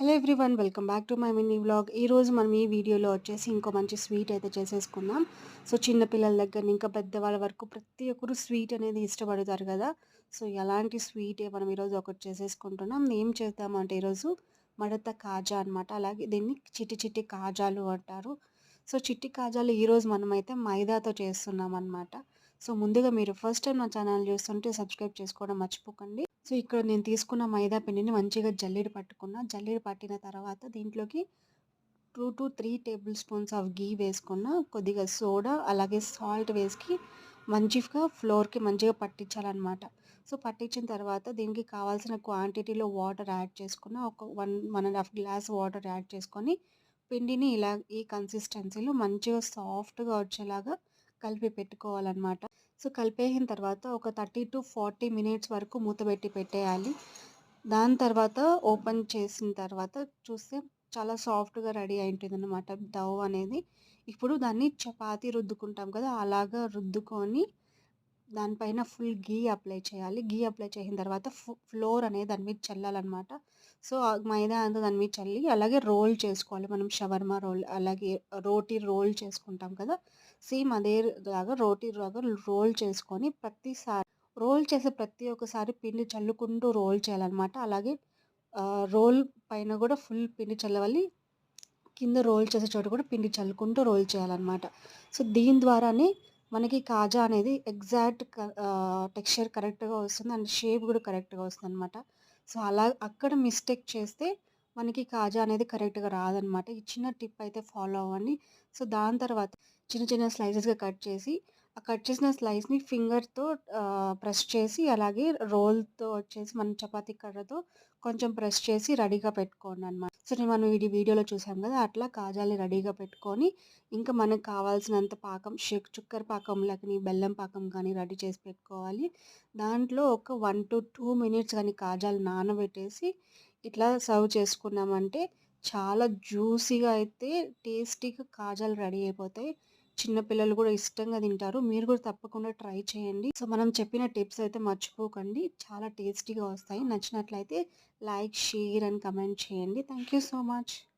Hello everyone welcome back to my mini vlog. ఈరోజు మనం ఈ వీడియోలో వచ్చేసి ఇంకో మంచి స్వీట్ అయితే చేసేసుకుందాం. సో చిన్నపిల్లల దగ్గర ఇంకా పెద్దవాళ్ళ వరకు ప్రతి ఒక్కరు స్వీట్ అనేది ఇష్టపడతారు కదా. సో ఎలాంటి స్వీట్ మనం ఈరోజు ఒకటి చేసేసుకుంటున్నాం. ఏం చేద్దామంటే ఈరోజు మడత కాజా అనమాట అలాగే దీన్ని చిట్టి చిట్టి కాజాలు అంటారు. సో చిట్టి కాజాలు ఈరోజు మనమైతే మైదాతో చేస్తున్నాం అనమాట సో ముందుగా మీరు ఫస్ట్ టైం నా ఛానల్ చూస్తుంటే సబ్స్క్రైబ్ చేసుకోవడం మర్చిపోకండి. సో ఇక్కడ నేను తీసుకున్న మైదా పిండిని మంచిగా జల్లెడ పట్టుకున్న. జల్లెడ పట్టిన తర్వాత దీంట్లోకి two to three tablespoons of ghee వేసుకున్న కొద్దిగా సోడా అలాగే సాల్ట్ వేసి మంచిగా ఫ్లోర్కి మంచిగా పట్టించాలన్నమాట. సో పట్టించిన తర్వాత దీనికి కావాల్సిన క్వాంటిటీలో వాటర్ యాడ్ చేసుకున్న ఒక one one and half glass water add చేసుకొని పిండిని ఇలా ఈ కన్సిస్టెన్సీలో మంచిగా సాఫ్ట్గా వచ్చేలాగా కలిపి పెట్టుకోవాలన్నమాట. సో కలిపేసిన తర్వాత ఒక థర్టీ టు ఫార్టీ మినిట్స్ వరకు మూతబెట్టి పెట్టేయాలి. దాని తర్వాత ఓపెన్ చేసిన తర్వాత చూస్తే చాలా సాఫ్ట్గా రెడీ అయింటుంది అనమాట డవ్ అనేది. ఇప్పుడు దాన్ని చపాతి రుద్దుకుంటాం కదా అలాగా రుద్దుకొని దానిపైన ఫుల్ గీ అప్లై చేయాలి. గీ అప్లై చేసిన తర్వాత ఫ్లోర్ అనేది దాని మీద చల్లాలన్నమాట. సో మైదా అంతా దాని మీద చల్లి అలాగే రోల్ చేసుకోవాలి మనం షవర్మా రోల్ అలాగే రోటీ రోల్ చేసుకుంటాం కదా! సేమ్ అదే లాగా రోటీ లాగా రోల్ చేసుకొని ప్రతిసారి రోల్ చేసే ప్రతి ఒక్కసారి పిండి చల్లుకుంటూ రోల్ చేయాలన్నమాట. అలాగే రోల్ పైన కూడా ఫుల్ పిండి చల్లవాలి కింద రోల్ చేసే చోట కూడా పిండి చల్లుకుంటూ రోల్ చేయాలన్నమాట. సో దీని ద్వారానే మనకి కాజా అనేది ఎగ్జాక్ట్ టెక్స్చర్ కరెక్ట్గా వస్తుంది అండ్ షేప్ కూడా కరెక్ట్గా వస్తుంది అనమాట సో అలా అక్కడ మిస్టేక్ చేస్తే మనకి కాజా అనేది కరెక్ట్గా రాదనమాట. ఈ చిన్న టిప్ అయితే ఫాలో అవ్వండి. సో దాని తర్వాత చిన్న చిన్న స్లైసెస్గా కట్ చేసి కట్ చేసిన స్లైస్ని ఫింగర్తో ప్రెస్ చేసి అలాగే రోల్తో వచ్చేసి మనం చపాతీ కర్రతో కొంచెం ప్రెస్ చేసి రెడీగా పెట్టుకోండి అనమాట సో నేను మనం ఇది వీడియోలో చూసాం కదా అట్లా కాజాలు రెడీగా పెట్టుకొని ఇంకా మనకు కావాల్సినంత పాకం చుక్కర్ పాకం లేకని బెల్లం పాకం కానీ రెడీ చేసి పెట్టుకోవాలి. దాంట్లో ఒక వన్ టు టూ మినిట్స్ కానీ కాజాలు నానబెట్టేసి ఇట్లా సర్వ్ చేసుకున్నామంటే చాలా జ్యూసీగా అయితే టేస్టీగా కాజాలు రెడీ అయిపోతాయి. చిన్నపిల్లలు కూడా ఇష్టంగా తింటారు. మీరు కూడా తప్పకుండా ట్రై చేయండి. సో మనం చెప్పిన టిప్స్ అయితే మర్చిపోకండి. చాలా టేస్టీగా వస్తాయి. నచ్చినట్లయితే లైక్ షేర్ అండ్ కమెంట్ చేయండి. Thank you so much.